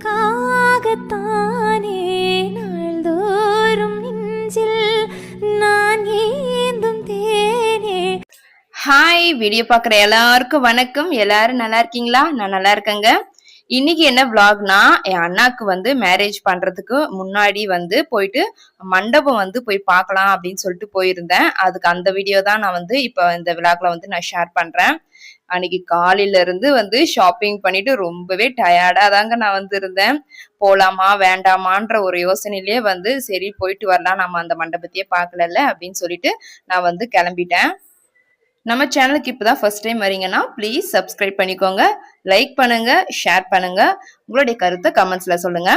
உனக்காகத்தானே நாள்தோறும் நெஞ்சில் நான் ஏந்தும் தேனே. ஹாய் வீடியோ பார்க்குற எல்லாருக்கும் வணக்கம். எல்லாரும் நல்லா இருக்கீங்களா? நான் நல்லா இருக்கேங்க. இன்னைக்கு என்ன விளாக்னா என் அண்ணாக்கு வந்து மேரேஜ் பண்றதுக்கு முன்னாடி வந்து போயிட்டு மண்டபம் வந்து போய் பார்க்கலாம் அப்படின்னு சொல்லிட்டு போயிருந்தேன். அதுக்கு அந்த வீடியோ தான் நான் வந்து இப்போ இந்த விளாக்ல வந்து நான் ஷேர் பண்றேன். அன்னைக்கு காலையில இருந்து வந்து ஷாப்பிங் பண்ணிட்டு ரொம்பவே டயர்டா தாங்க நான் வந்து இருந்தேன் போலாமா வேண்டாமான்ற ஒரு யோசனையிலேயே வந்து சரி போயிட்டு வரலாம் நம்ம அந்த மண்டபத்தையே பார்க்கலல்ல அப்படின்னு சொல்லிட்டு நான் வந்து கிளம்பிட்டேன். நம்ம சேனலுக்கு இப்பதான் ஃபர்ஸ்ட் டைம் வரீங்கன்னா ப்ளீஸ் சப்ஸ்கிரைப் பண்ணிக்கோங்க லைக் பண்ணுங்க ஷேர் பண்ணுங்க. உங்களுடைய கருத்தை கமெண்ட்ஸ்ல சொல்லுங்க.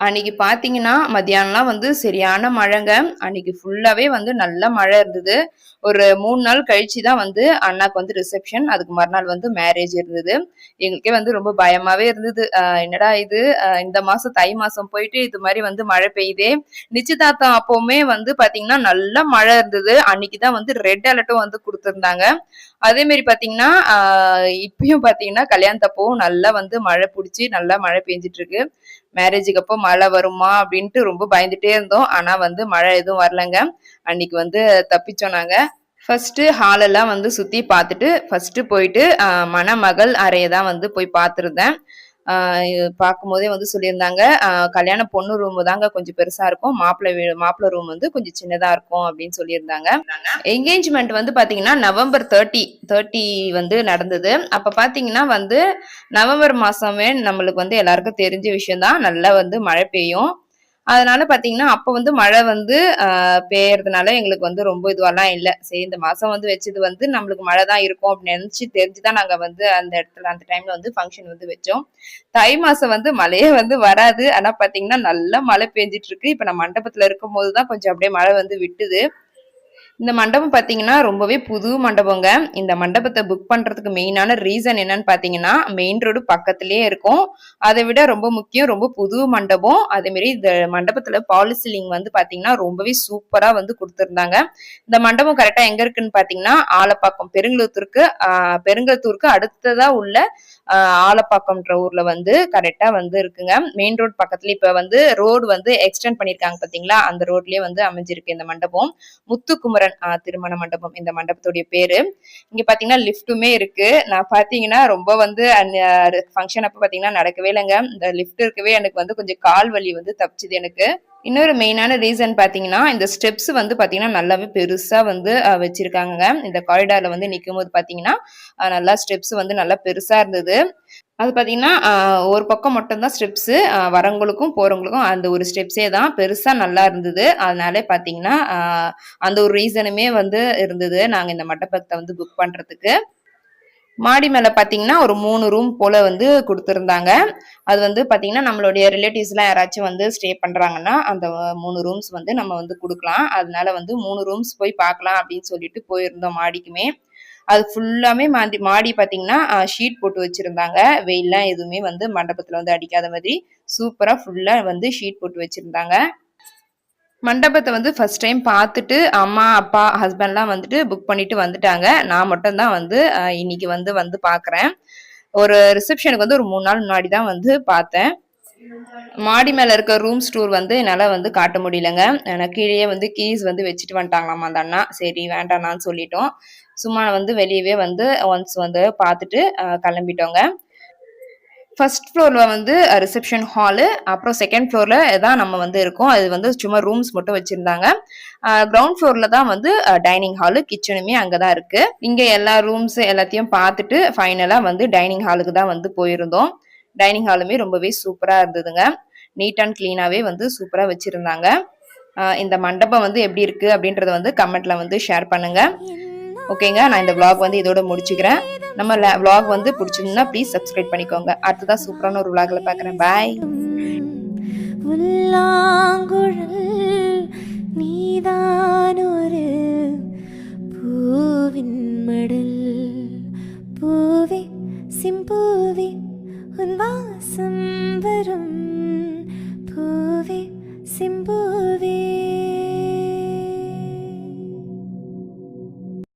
அன்னைக்கு பாத்தீங்கன்னா மத்தியானம்லாம் வந்து சரியான மழைங்க. அன்னைக்கு ஃபுல்லாவே வந்து நல்ல மழை இருந்தது. ஒரு மூணு நாள் கழிச்சு தான் வந்து அண்ணாக்கு வந்து ரிசப்ஷன் அதுக்கு மறுநாள் வந்து மேரேஜ் இருந்தது. எங்களுக்கே வந்து ரொம்ப பயமாவே இருந்தது. என்னடா இது? இந்த மாசம் தை மாசம் போயிட்டு இது மாதிரி வந்து மழை பெய்யுதே. நிச்சயதார்த்தம் அப்பவுமே வந்து பாத்தீங்கன்னா நல்ல மழை இருந்தது. அன்னைக்கு தான் வந்து ரெட் அலர்ட்டும் வந்து கொடுத்துருந்தாங்க. அதே மாதிரி பார்த்தீங்கன்னா இப்பயும் பார்த்தீங்கன்னா கல்யாணத்தப்பவும் நல்லா வந்து மழை பிடிச்சி நல்லா மழை பெஞ்சிட்டு இருக்கு மேரேஜுக்கு அப்போ மழை வருமா அப்படின்ட்டு ரொம்ப பயந்துட்டே இருந்தோம். ஆனால் வந்து மழை எதுவும் வரலங்க. அன்னைக்கு வந்து தப்பிச்சோம் நாங்கள் ஃபர்ஸ்ட் ஹாலெல்லாம் வந்து சுற்றி பார்த்துட்டு ஃபர்ஸ்ட்டு போயிட்டு மணமகள் அறையை தான் வந்து போய் பார்த்துருந்தேன். பார்க்கும்போதே வந்து சொல்லியிருந்தாங்க. கல்யாண பொண்ணு ரூம் தாங்க கொஞ்சம் பெருசா இருக்கும். மாப்பிள்ளை வீடு மாப்பிள்ளை ரூம் வந்து கொஞ்சம் சின்னதா இருக்கும் அப்படின்னு சொல்லியிருந்தாங்க. என்கேஜ்மெண்ட் வந்து பாத்தீங்கன்னா நவம்பர் தேர்ட்டி தேர்ட்டி வந்து நடந்தது. அப்ப பாத்தீங்கன்னா வந்து நவம்பர் மாசமே நம்மளுக்கு வந்து எல்லாருக்கும் தெரிஞ்ச விஷயம் தான் நல்லா வந்து மழை பெய்யும். அதனால பாத்தீங்கன்னா அப்ப வந்து மழை வந்து பெய்யறதுனால எங்களுக்கு வந்து ரொம்ப இதுவெல்லாம் இல்லை. சரி இந்த மாசம் வந்து வச்சது வந்து நம்மளுக்கு மழை தான் இருக்கும் அப்படின்னு நினைச்சு தெரிஞ்சுதான் நாங்க வந்து அந்த இடத்துல அந்த டைம்ல வந்து ஃபங்க்ஷன் வந்து வச்சோம். தை மாசம் வந்து மழையே வந்து வராது. ஆனா பாத்தீங்கன்னா நல்லா மழை பெஞ்சிட்டு இருக்கு. இப்ப நம்ம மண்டபத்துல இருக்கும் போதுதான் கொஞ்சம் அப்படியே மழை வந்து விட்டுது. இந்த மண்டபம் பார்த்தீங்கன்னா ரொம்பவே புது மண்டபங்க. இந்த மண்டபத்தை புக் பண்றதுக்கு மெயினான ரீசன் என்னன்னு பாத்தீங்கன்னா மெயின் ரோடு பக்கத்திலேயே இருக்கும். அதை விட ரொம்ப முக்கியம் ரொம்ப புது மண்டபம். அதே மாதிரி இந்த மண்டபத்துல பாலிசிலிங் வந்து பாத்தீங்கன்னா ரொம்பவே சூப்பரா வந்து கொடுத்துருந்தாங்க. இந்த மண்டபம் கரெக்டா எங்க இருக்குன்னு பாத்தீங்கன்னா ஆலப்பாக்கம் பெருங்குளத்தூருக்கு ஆஹ் அடுத்ததாக அடுத்ததா உள்ள ஆஹ் ஆலப்பாக்கம்ன்ற ஊர்ல வந்து கரெக்டா வந்து இருக்குங்க. மெயின் ரோடு பக்கத்துல இப்ப வந்து ரோடு வந்து எக்ஸ்டெண்ட் பண்ணிருக்காங்க பாத்தீங்களா? அந்த ரோட்லயே வந்து அமைஞ்சிருக்கு இந்த மண்டபம். முத்துக்குமர ஆஹ் திருமண மண்டபம் இந்த மண்டபத்துடைய பேரு. இங்க பாத்தீங்கன்னா லிஃப்ட்டுமே இருக்கு. நான் பாத்தீங்கன்னா ரொம்ப வந்து ஃபங்க்ஷன் அப்ப பாத்தீங்கன்னா நடக்கவே இல்லைங்க. இந்த லிஃப்ட் இருக்கவே எனக்கு வந்து கொஞ்சம் கால் வலி வந்து தப்பிச்சுது எனக்கு. இன்னொரு மெயினான ரீசன் பாத்தீங்கன்னா இந்த ஸ்டெப்ஸ் வந்து பாத்தீங்கன்னா நல்லாவே பெருசா வந்து அஹ், வச்சிருக்காங்க இந்த காரிடார்ல வந்து நிற்கும் போது பாத்தீங்கன்னா நல்லா ஸ்டெப்ஸ் வந்து நல்லா பெருசா இருந்தது. அது பார்த்தீங்கன்னா ஒரு பக்கம் மட்டும்தான் ஸ்டெப்ஸு வரவங்களுக்கும் போகிறவங்களுக்கும் அந்த ஒரு ஸ்டெப்ஸே தான் பெருசாக நல்லா இருந்தது. அதனால பார்த்தீங்கன்னா அந்த ஒரு ரீசனுமே வந்து இருந்தது நாங்கள் இந்த மண்டபத்தை வந்து புக் பண்ணுறதுக்கு மாடி மேல பாத்தீங்கன்னா ஒரு மூணு ரூம் போல வந்து கொடுத்துருந்தாங்க. அது வந்து பாத்தீங்கன்னா நம்மளுடைய ரிலேட்டிவ்ஸ் எல்லாம் யாராச்சும் வந்து ஸ்டே பண்றாங்கன்னா அந்த மூணு ரூம்ஸ் வந்து நம்ம வந்து கொடுக்கலாம். அதனால வந்து மூணு ரூம்ஸ் போய் பார்க்கலாம் அப்படின்னு சொல்லிட்டு போயிருந்தோம் மாடிக்குமே. அது ஃபுல்லாமே மாடி மாடி பாத்தீங்கன்னா ஷீட் போட்டு வச்சிருந்தாங்க. வெயிலாம் எதுவுமே வந்து மண்டபத்துல வந்து அடிக்காத மாதிரி. சூப்பரா ஃபுல்லா வந்து ஷீட் போட்டு வச்சிருந்தாங்க. மண்டபத்தை வந்து ஃபர்ஸ்ட் டைம் பார்த்துட்டு அம்மா அப்பா ஹஸ்பண்ட்லாம் வந்துட்டு புக் பண்ணிட்டு வந்துட்டாங்க. நான் மட்டும்தான் வந்து இன்னைக்கு வந்து வந்து பார்க்குறேன். ஒரு ரிசப்ஷனுக்கு வந்து ஒரு மூணு நாள் முன்னாடி தான் வந்து பார்த்தேன். மாடி மேல இருக்க ரூம்ஸ் டூர் வந்து என்னால வந்து காட்ட முடியலங்க. எனக்கு கீழே வந்து கீஸ் வந்து வச்சுட்டு வந்துட்டாங்களாமா அந்த அண்ணா? சரி வேண்டாம்னான்னு சொல்லிட்டோம். சும்மா வந்து வெளியவே வந்து ஒன்ஸ் வந்து பார்த்துட்டு கிளம்பிட்டோங்க. ஃபர்ஸ்ட் ஃப்ளோரில் வந்து ரிசப்ஷன் ஹாலு அப்புறம் செகண்ட் ஃப்ளோரில் தான் நம்ம வந்து இருக்கோம். அது வந்து சும்மா ரூம்ஸ் மட்டும் வச்சுருந்தாங்க. கிரவுண்ட் ஃப்ளோரில் தான் வந்து டைனிங் ஹாலு கிச்சனுமே அங்கே தான் இருக்குது இங்கே எல்லா ரூம்ஸ் எல்லாத்தையும் பார்த்துட்டு ஃபைனலாக வந்து டைனிங் ஹாலுக்கு தான் வந்து போயிருந்தோம். டைனிங் ஹாலுமே ரொம்பவே சூப்பராக இருந்ததுங்க. நீட் அண்ட் க்ளீனாகவே வந்து சூப்பராக வச்சுருந்தாங்க. இந்த மண்டபம் வந்து எப்படி இருக்குது அப்படின்றத வந்து கமெண்ட்டில் வந்து ஷேர் பண்ணுங்கள் ஓகேங்க நான் இந்த விளாக் வந்து இதோட முடிச்சுக்கிறேன். நம்ம விளாக் வந்து பிடிச்சிருந்தா ப்ளீஸ் சப்ஸ்கிரைப் பண்ணிக்கோங்க. அடுத்ததான் சூப்பரான ஒரு விளாகில் பார்க்குறேன் பாய் உள்ளாங்குழல் நீதான் ஒரு பூவின் மடல். பூவி சிம்பூவி உன் வாசம் வரும்.